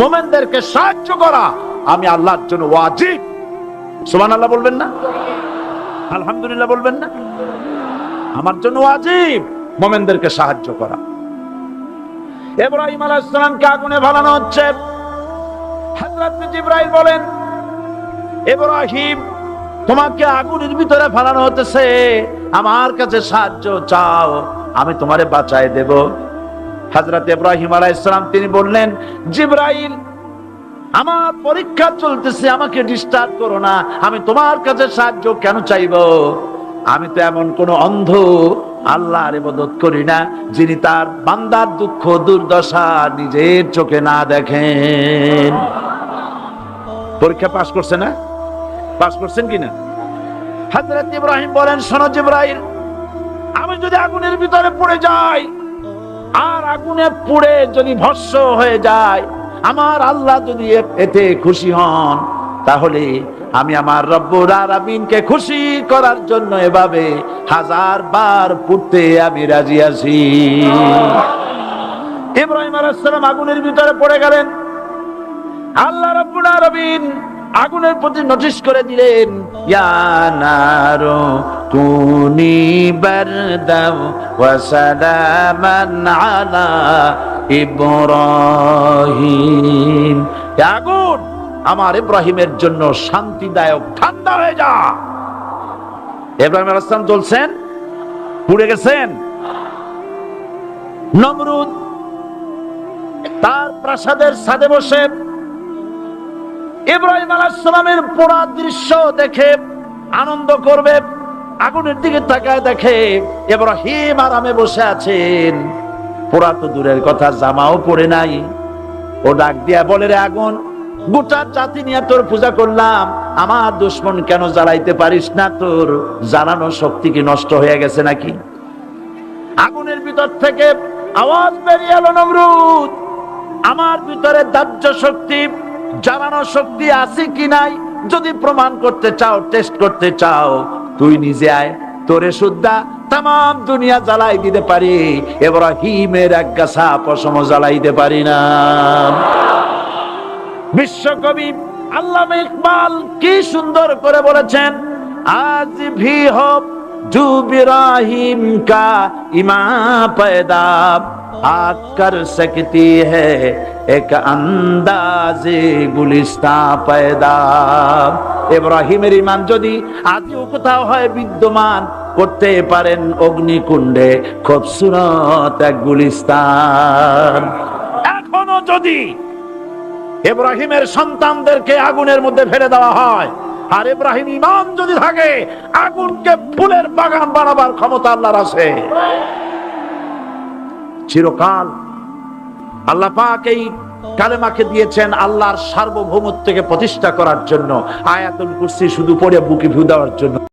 মোমেনদেরকে সাহায্য করা, আমি আল্লাহর জন্য ওয়াজিব। সুবহান আল্লাহ বলবেন না? আলহামদুলিল্লাহ বলবেন না? আমার জন্য ওয়াজিব মোমেনদেরকে সাহায্য করা। সালামকে আগুনে ভালানো হচ্ছে। হযরত বলেন, ইব্রাহিম, তোমাকে আগুনের ভিতরে ফালানো হতেছে। আমার কাছে সাহায্য চাও, আমি তোমারে বাঁচায় দেব। হযরত ইব্রাহিম আলাইহিস সালাম, তিনি বললেন, জিবরাইল, আমার পরীক্ষা চলতেছে, আমাকে ডিস্টার্ব করো না। আমি তোমার কাছে সাহায্য কেন চাইব? আমি তো এমন কোন অন্ধ, আল্লাহর ইবাদত করি না, যিনি তার বান্দার দুঃখ, দুর্দশা নিজের চোখে না দেখেন। পরীক্ষা পাশ করছে না? পাশ করছেন কিনা হযরত ইব্রাহিম বলেন, শোনো জিবরাইল, আমি যদি আগুনের ভিতরে পড়ে যাই আগুনে পুড়ে যদি ভস্ম হয়ে যায়, আমার আল্লাহ যদি এতে খুশি হন, তাহলে আমি আমার রব্বুর আরাবিনকে খুশি করার জন্য এভাবে হাজার বার পুড়তে আমি রাজি আছি। ইব্রাহিম আলাইহিস আগুনের ভিতরে পড়ে গেলেন। আল্লাহ রাব্বুল আলামিন আগুনের প্রতি নোটিশ করে দিলেন, ইয়া নারু বারদাও ওয়া সালামান আলা ইব্রাহিম। আগুন আমার ইব্রাহিমের জন্য শান্তিদায়ক ঠান্ডা হয়ে যা। ইব্রাহিম আলাইহিস চলছেন পুড়ে গেছেন। নমরুদ তার প্রাসাদের ছাদে বসে ইব্রাহিম আলাইসালামের পোড়া দৃশ্য দেখে আনন্দ করবে। আগুনের দিকে তাকায় দেখে ইব্রাহিম আরামে বসে আছেন পোড়া তো দূরের কথা, জামাও পড়ে নাই। ও ডাক দিয়া বলে, রে আগুন, গোটা জাতি নিয়ে তোর পূজা করলাম। আমার দুশ্মন কেন জ্বালাইতে পারিস না তোর? জ্বালানো শক্তি কি নষ্ট হয়ে গেছে নাকি? আগুনের ভিতর থেকে আওয়াজ বেরিয়ে এলো, নমরুদ, আমার ভিতরে দাহ্য শক্তি, জ্বালানো শক্তি আছে কি নাই? যদি প্রমাণ করতে চাও, টেস্ট করতে চাও তুই নিজে আয় তোরে সুদ্ধা তাম দুনিয়া জ্বালাই দিতে পারি এবার হিমের এক গাছা পশম জ্বালাইতে পারি না বিশ্বকবি আল্লামা ইকবাল কি সুন্দর করে বলেছেন আজ ভি হোক জু বিরাহিম কা ইমা पैदा आग कर सकती है एक अंदाजे গুলিস্তা पैदा ইব্রাহিমের ইমান যদি আজও কোথাও হয় বিদ্যমান, করতে পারেন অগ্নিকুণ্ডে খুবসুরত এক গুলিস্তান। এখনও যদি ইব্রাহিমের সন্তানদেরকে আগুনের মধ্যে ফেলে দেওয়া হয়, আর ইব্রাহিম ইমান যদি থাকে, আগুনকে ফুলের বাগান বানাবার ক্ষমতা আল্লাহর আছে। চিরকাল আল্লাহ পাক এই কালেমাকে দিয়েছেন আল্লাহর সার্বভৌমত্বকে প্রতিষ্ঠা করার জন্য। আয়াতুল কুরসি শুধু পড়ে বুকে ভিউ দেওয়ার জন্য